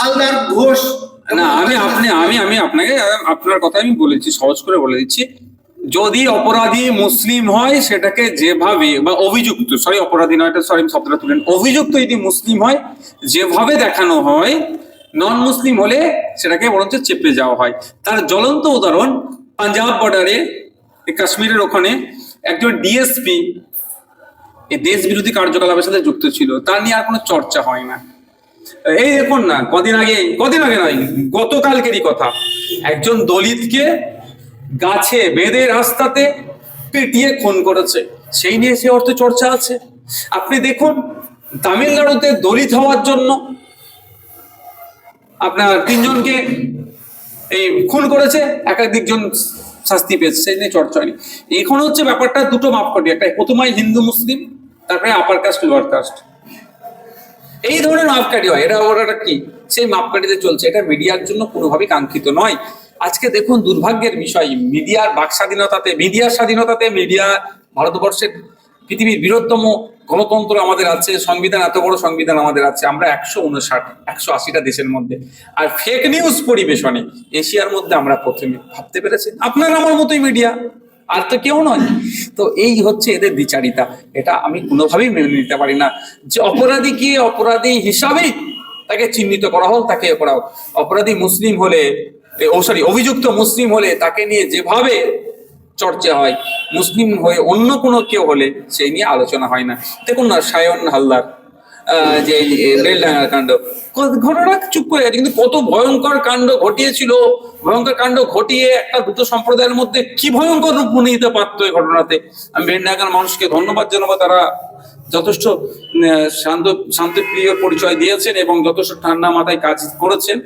হালদার ঘোষ। না, আমি আপনি, আমি আমি আপনাকে, আপনার কথা আমি বলেছি, সহজ করে বলে দিচ্ছি। যদি অপরাধী মুসলিম হয়, সেটাকে যেভাবে, বা অভিযুক্ত সরি অপরাধী নয় সরি শব্দটা তুলেন অভিযুক্ত যদি মুসলিম হয়, যেভাবে দেখানো হয় নন মুসলিম হলে সেটাকে বরঞ্চ চেপে যাওয়া হয়। তার জ্বলন্ত উদাহরণ, পাঞ্জাব বর্ডারে কাশ্মীরের ওখানে একজন ডিএসপি দেশ বিরোধী কার্যকলাপের সাথে যুক্ত ছিল। তার নিয়ে আর কোনো চর্চা হয় না। এই দেখুন না, কদিন আগে কদিন আগে নয়, গতকালকেরই কথা। একজন দলিতকে গাছে বেঁধে রাস্তাতে পিটিয়ে খুন করেছে। সেই নিয়ে সে অর্থ চর্চা আছে। আপনি দেখুন, তামিলনাড়ুতে দলিত হওয়ার জন্য আপনার তিনজনকে এই খুন করেছে, একাধিকজন শাস্তি পেয়েছে, সেই নিয়ে চর্চা হয়নি। এখন হচ্ছে ব্যাপারটা দুটো মাপ মাপকাঠি, একটা প্রথমায় হিন্দু মুসলিম, তারপরে আপার কাস্ট লোয়ার কাস্ট এই ধরনের মাপকাঠি হয় এটা ওরা কি? সেই মাপকাঠিতে চলছে, এটা মিডিয়ার জন্য কোনোভাবেই কাঙ্ক্ষিত নয়। আজকে দেখুন দুর্ভাগ্যের বিষয়, মিডিয়ার বাক স্বাধীনতাতে মিডিয়ার স্বাধীনতাতে মিডিয়া ভারতবর্ষের পৃথিবীর বৃহত্তম গণতন্ত্র আমাদের আছে, সংবিধান, এত বড় সংবিধান আমাদের আছে, আমরা একশো উনষাট, একশো আশিটা দেশের মধ্যে। আর ফেক নিউজ পরিবেশনে, এশিয়ার মধ্যে আমরা প্রথমে ভাবতে পেরেছি, আপনার আমার মতোই মিডিয়া। আর তো কেউ নয়। তো এই হচ্ছে এদের বিচারিতা। এটা আমি কোনোভাবেই মেনে নিতে পারি না। যে অপরাধীকে অপরাধী হিসাবেই তাকে চিহ্নিত করা হোক, তাকে করা হোক। অপরাধী মুসলিম হলে ও সরি অভিযুক্ত মুসলিম হলে তাকে নিয়ে যেভাবে চর্চা হয়, মুসলিম হয়ে অন্য কোনো কেউ হলে সেই নিয়ে আলোচনা হয় না। দেখুন না, সায়ন হালদার যে বেলডাঙ্গার কাণ্ড। ঘটনা চুপ করে আছে, কিন্তু কত ভয়ঙ্কর কাণ্ড ঘটিয়েছিল। ভয়ঙ্কর কাণ্ড ঘটিয়ে একটা দুটো সম্প্রদায়ের মধ্যে কি ভয়ঙ্কর রূপ নিতে পারতো এই ঘটনাতে? আমি বেলডাঙ্গার মানুষকে ধন্যবাদ জানাব। তারা যথেষ্ট শান্ত, শান্তিপ্রিয় পরিচয় দিয়েছেন এবং যথেষ্ট ঠান্ডা মাথায় কাজ করেছেন।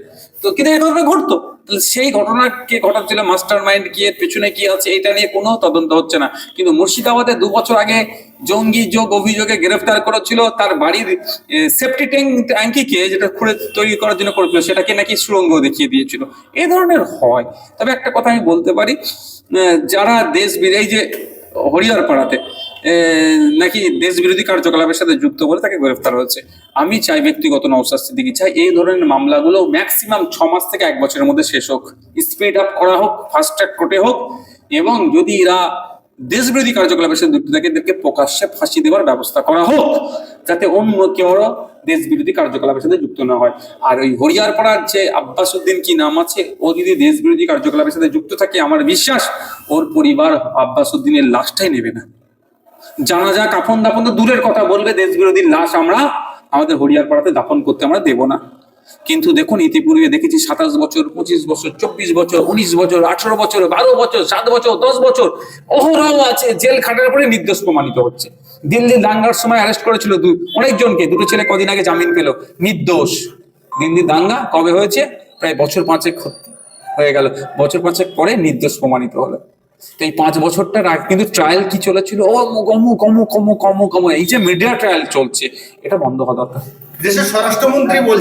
তো কিন্তু এই ঘটনা ঘটতো? সেই ঘটনাকে ঘটাচ্ছিল? মাস্টার মাইন্ড কি এর পেছনে কি আছে? এটা নিয়ে কোনো তদন্ত হচ্ছে না। কিন্তু মুর্শিদাবাদে দু বছর আগে জঙ্গি যোগ অভিযোগে গ্রেফতার করেছিল। তার বাড়ির সেফটি ট্যাঙ্ক ট্যাঙ্কিকে যেটা খুঁড়ে তৈরি করার জন্য করেছিল, সেটাকে নাকি সুরঙ্গ দেখিয়ে দিয়েছিল। এই ধরনের হয়। তবে একটা কথা আমি বলতে পারি যারা দেশ বিরোধী যে হরিয়ার পাড়াতে নাকি দেশ বিরোধী কার্যকলাপের সাথে যুক্ত বলে তাকে গ্রেফতার হয়েছে? আমি চাই ব্যক্তিগত নৌসাদ সিদ্দিকি চাই। এই ধরনের মামলাগুলো ম্যাক্সিমাম ছ মাস থেকে এক বছরের মধ্যে শেষ হোক। স্পিড আপ করা হোক ফাস্ট ট্র্যাক কোর্টে হোক এবং যদি এরা দেশ বিরোধী কার্যকলাপের সাথে যুক্ত থাকে, এদেরকে প্রকাশ্যে ফাঁসি দেওয়ার ব্যবস্থা করা হোক, যাতে অন্য কেউ দেশ বিরোধী কার্যকলাপের সাথে যুক্ত না হয়। আর ওই হরিয়ার পাড়ার যে আব্বাস উদ্দিন কি নাম আছে, ও যদি দেশ বিরোধী কার্যকলাপের সাথে যুক্ত থাকে, আমার বিশ্বাস ওর পরিবার আব্বাস উদ্দিনের লাশটাই নেবে না। জানাজা কাফন দাফন তো দূরের কথা বলবে দেশ বিরোধী লাশ আমরা আমাদের হরিয়ার পাড়াতে দাফন করতে আমরা দেব না। কিন্তু দেখুন, ইতিপূর্বে দেখেছি সাতাশ বছর, পঁচিশ বছর, চব্বিশ বছর, উনিশ বছর, আঠারো বছর, বারো বছর, সাত বছর, দশ বছর অহরহ আছে, জেল খাটার পরে নির্দোষ প্রমাণিত হচ্ছে। দিল্লি দাঙ্গার সময় অ্যারেস্ট করেছিল অনেকজনকে, দুটো ছেলে কদিন আগে জামিন পেল। নির্দোষ। দিল্লি দাঙ্গা কবে হয়েছে? প্রায় বছর পাঁচেক হয়ে গেল। বছর পাঁচেক পরে নির্দোষ প্রমাণিত হলো। তো এই পাঁচ বছরটার আগে কিন্তু ট্রায়াল কি চলেছিল? ও কম কম কম কম কম এই যে মিডিয়া ট্রায়াল চলছে, এটা বন্ধ হওয়া দরকার। দেশের স্বরাষ্ট্রমন্ত্রী বলছেন